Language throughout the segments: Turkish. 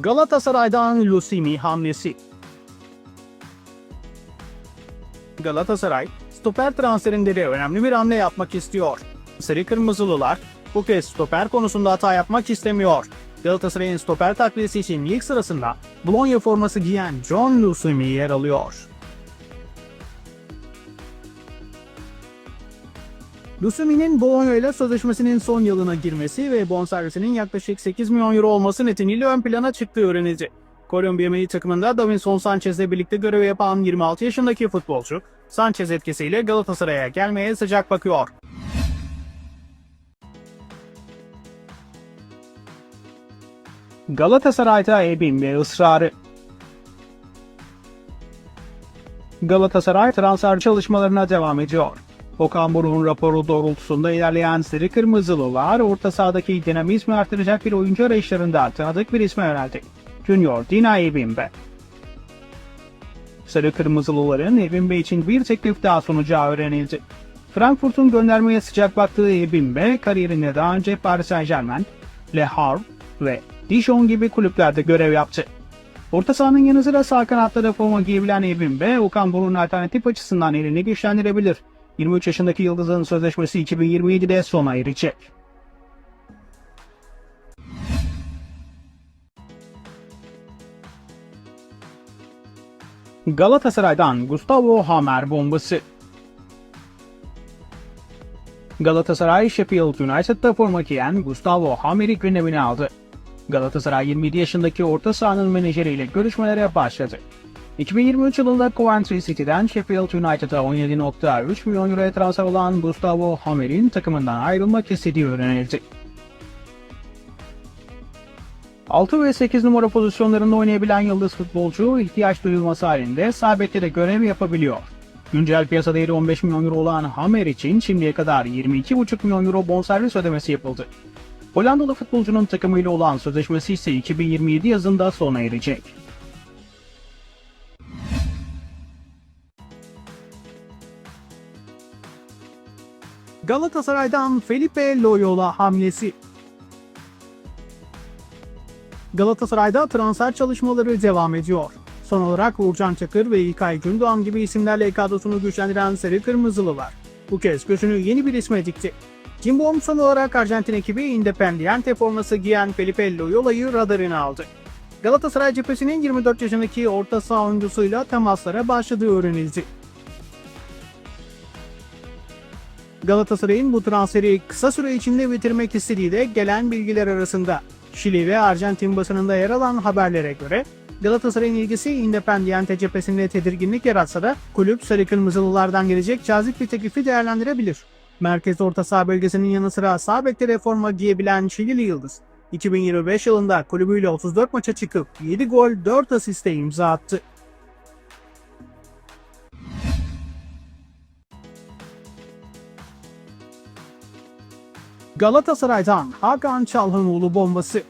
Galatasaray'dan Lusimi hamlesi. Galatasaray, stoper transferinde de önemli bir hamle yapmak istiyor. Sarı Kırmızılılar bu kez stoper konusunda hata yapmak istemiyor. Galatasaray'ın stoper takviyesi için ilk sırasında Bologna forması giyen John Lusimi yer alıyor. Lusimi'nin Bologna ile sözleşmesinin son yılına girmesi ve bonservisinin yaklaşık 8 milyon euro olması nedeniyle ön plana çıktığı öğrenildi. Kolombiya milli takımında Davinson Sanchez'le birlikte görev yapan 26 yaşındaki futbolcu, Sanchez etkisiyle Galatasaray'a gelmeye sıcak bakıyor. Galatasaray'da Ebin ve ısrarı Galatasaray transfer çalışmalarına devam ediyor. Okan Buruk'un raporu doğrultusunda ilerleyen Sarı Kırmızılılar orta sahadaki dinamizmi artıracak bir oyuncu arayışlarında tanıdık bir isme yöneldi. Junior Dina Ebimbe. Sarı Kırmızılıların Ebimbe için bir teklif daha sunacağı öğrenildi. Frankfurt'un göndermeye sıcak baktığı Ebimbe kariyerinde daha önce Paris Saint Germain, Le Havre ve Dijon gibi kulüplerde görev yaptı. Orta sahanın yanı sıra sağ kanatta da forma giyebilen Ebimbe, Okan Buruk'un alternatif açısından elini güçlendirebilir. 23 yaşındaki Yıldız'ın sözleşmesi 2027'de sona erecek. Galatasaray'dan Gustavo Hamer bombası. Galatasaray Sheffield United'da forma giyen Gustavo Hamer'i gündemine aldı. Galatasaray 27 yaşındaki orta sahanın menajeriyle görüşmelere başladı. 2023 yılında Coventry City'den Sheffield United'a 17.3 milyon euroya transfer olan Gustavo Hamer'in takımından ayrılmak istediği öğrenildi. 6 ve 8 numara pozisyonlarında oynayabilen yıldız futbolcu ihtiyaç duyulması halinde sağ bekte de görev yapabiliyor. Güncel piyasa değeri 15 milyon euro olan Hamer için şimdiye kadar 22,5 milyon euro bonservis ödemesi yapıldı. Hollandalı futbolcunun takımıyla olan sözleşmesi ise 2027 yazında sona erecek. Galatasaray'dan Felipe Loyola hamlesi. Galatasaray'da transfer çalışmaları devam ediyor. Son olarak Uğurcan Çakır ve İlkay Gündoğan gibi isimlerle kadrosunu güçlendiren Sarı Kırmızılılar bu kez gözünü yeni bir isme dikti. Cimbom son olarak Arjantin ekibi Independiente forması giyen Felipe Loyola'yı radarına aldı. Galatasaray cephesinin 24 yaşındaki orta saha oyuncusuyla temaslara başladığı öğrenildi. Galatasaray'ın bu transferi kısa süre içinde bitirmek istediği de gelen bilgiler arasında. Şili ve Arjantin basınında yer alan haberlere göre Galatasaray'ın ilgisi Independiente cephesinde tedirginlik yaratsa da kulüp sarı kırmızılılardan gelecek cazip bir teklifi değerlendirebilir. Merkez orta saha bölgesinin yanı sıra sağ bekte reforma giyebilen Şilili Yıldız, 2025 yılında kulübüyle 34 maça çıkıp 7 gol 4 asiste imza attı. Galatasaray'dan Hakan Çalhanoğlu bombası.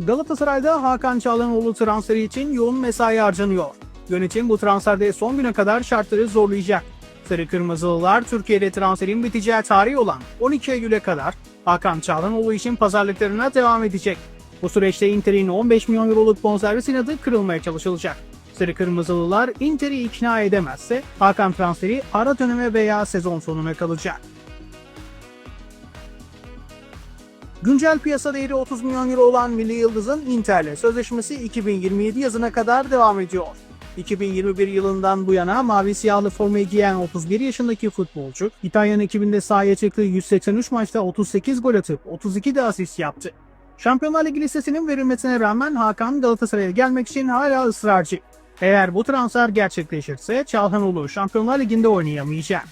Galatasaray'da Hakan Çalhanoğlu transferi için yoğun mesai harcanıyor. Yönetim bu transferde son güne kadar şartları zorlayacak. Sarı Kırmızılılar Türkiye'de transferin biteceği tarih olan 12 Eylül'e kadar Hakan Çalhanoğlu için pazarlıklarına devam edecek. Bu süreçte Inter'in 15 milyon euroluk bonservis inadı kırılmaya çalışılacak. Sarı Kırmızılılar Inter'i ikna edemezse Hakan transferi ara döneme veya sezon sonuna kalacak. Güncel piyasa değeri 30 milyon euro olan Milli Yıldız'ın Inter'le sözleşmesi 2027 yazına kadar devam ediyor. 2021 yılından bu yana mavi siyahlı formayı giyen 31 yaşındaki futbolcu, İtalyan ekibinde sahaya çıktığı 183 maçta 38 gol atıp 32 de asist yaptı. Şampiyonlar Ligi listesinin verilmesine rağmen Hakan Galatasaray'a gelmek için hala ısrarcı. Eğer bu transfer gerçekleşirse Çalhanoğlu Şampiyonlar Ligi'nde oynayamayacak.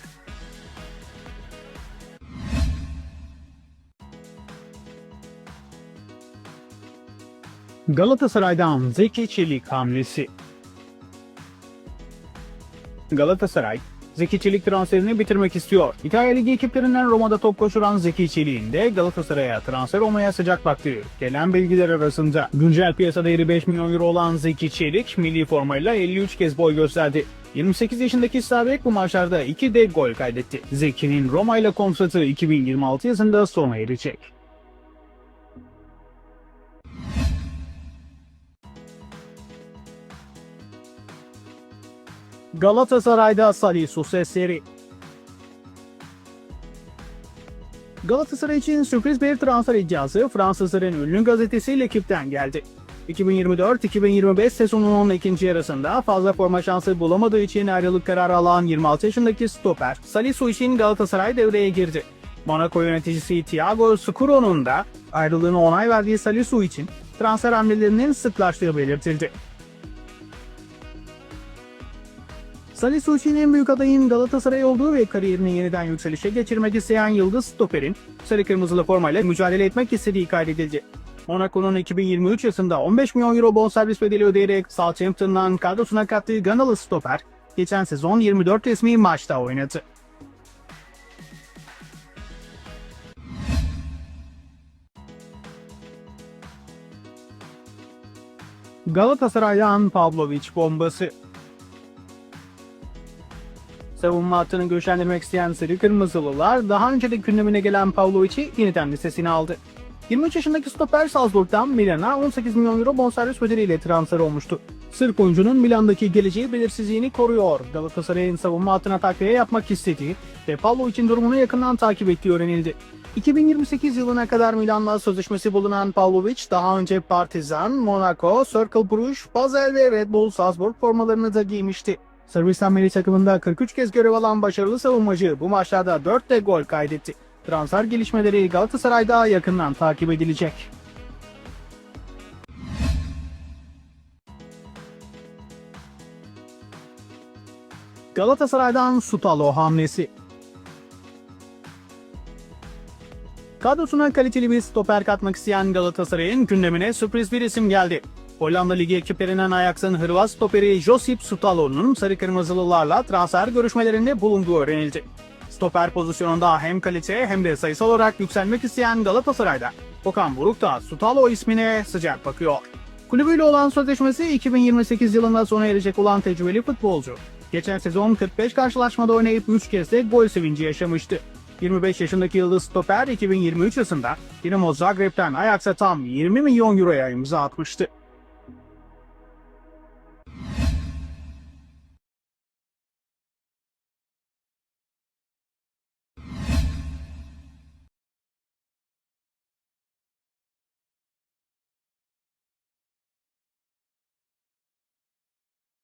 Galatasaray'dan Zeki Çelik hamlesi. Galatasaray, Zeki Çelik transferini bitirmek istiyor. İtalya Ligi ekiplerinden Roma'da top koşuran Zeki Çelik'in de Galatasaray'a transfer olmaya sıcak baktığı gelen bilgiler arasında. Güncel piyasa değeri 5 milyon euro olan Zeki Çelik milli formayla 53 kez boy gösterdi. 28 yaşındaki Sabek bu maçlarda 2 de gol kaydetti. Zeki'nin Roma ile kontratı 2026 yazında sona erecek. Galatasaray'da Salisu sesleri. Galatasaray için sürpriz bir transfer iddiası Fransızların ünlü gazetesi L'Equipe'den geldi. 2024-2025 sezonunun ikinci yarısında fazla forma şansı bulamadığı için ayrılık kararı alan 26 yaşındaki stoper Salisu için Galatasaray devreye girdi. Monaco yöneticisi Thiago Scuro'nun da ayrılığına onay verdiği Salisu için transfer hamlelerinin sıklaştığı belirtildi. Salisu için en büyük adayın Galatasaray olduğu ve kariyerini yeniden yükselişe geçirmek isteyen Yıldız Stoper'in sarı kırmızılı formayla mücadele etmek istediği kaydedildi. Monaco'nun 2023 yılında 15 milyon euro bonservis bedeli ödeyerek Southampton'dan kadrosuna kattığı Ganalı stoper, geçen sezon 24 resmi maçta oynadı. Galatasaray'dan Pavlovic bombası Savunma hattını güçlendirmek isteyen Sarı Kırmızılılar daha önce de gündemine gelen Pavlovic'i yeniden listesine aldı. 23 yaşındaki stoper Salzburg'dan Milan'a 18 milyon euro bonservis bedeliyle transfer olmuştu. Sırp oyuncunun Milan'daki geleceği belirsizliğini koruyor. Galatasaray'ın savunma hattına takviye yapmak istediği ve Pavlovic'in durumunu yakından takip ettiği öğrenildi. 2028 yılına kadar Milan'la sözleşmesi bulunan Pavlovic daha önce Partizan, Monaco, Cercle Bruges, Basel ve Red Bull Salzburg formalarını da giymişti. Sırbistan milli takımında 43 kez görev alan başarılı savunmacı bu maçlarda 4 de gol kaydetti. Transfer gelişmeleri Galatasaray'da yakından takip edilecek. Galatasaray'dan Sutalo hamlesi. Kadrosuna kaliteli bir stoper katmak isteyen Galatasaray'ın gündemine sürpriz bir isim geldi. Hollanda Ligi ekiplerinden Ajax'ın Hırvat stoperi Josip Sutalo'nun sarı kırmızılılarla transfer görüşmelerinde bulunduğu öğrenildi. Stoper pozisyonunda hem kalite hem de sayısal olarak yükselmek isteyen Galatasaray'da Okan Buruk da Sutalo ismine sıcak bakıyor. Kulübüyle olan sözleşmesi 2028 yılında sona erecek olan tecrübeli futbolcu. Geçen sezon 45 karşılaşmada oynayıp 3 kez de gol sevinci yaşamıştı. 25 yaşındaki yıldız stoper 2023 yılında Dinamo Zagreb'ten Ajax'a tam 20 milyon euroya imza atmıştı.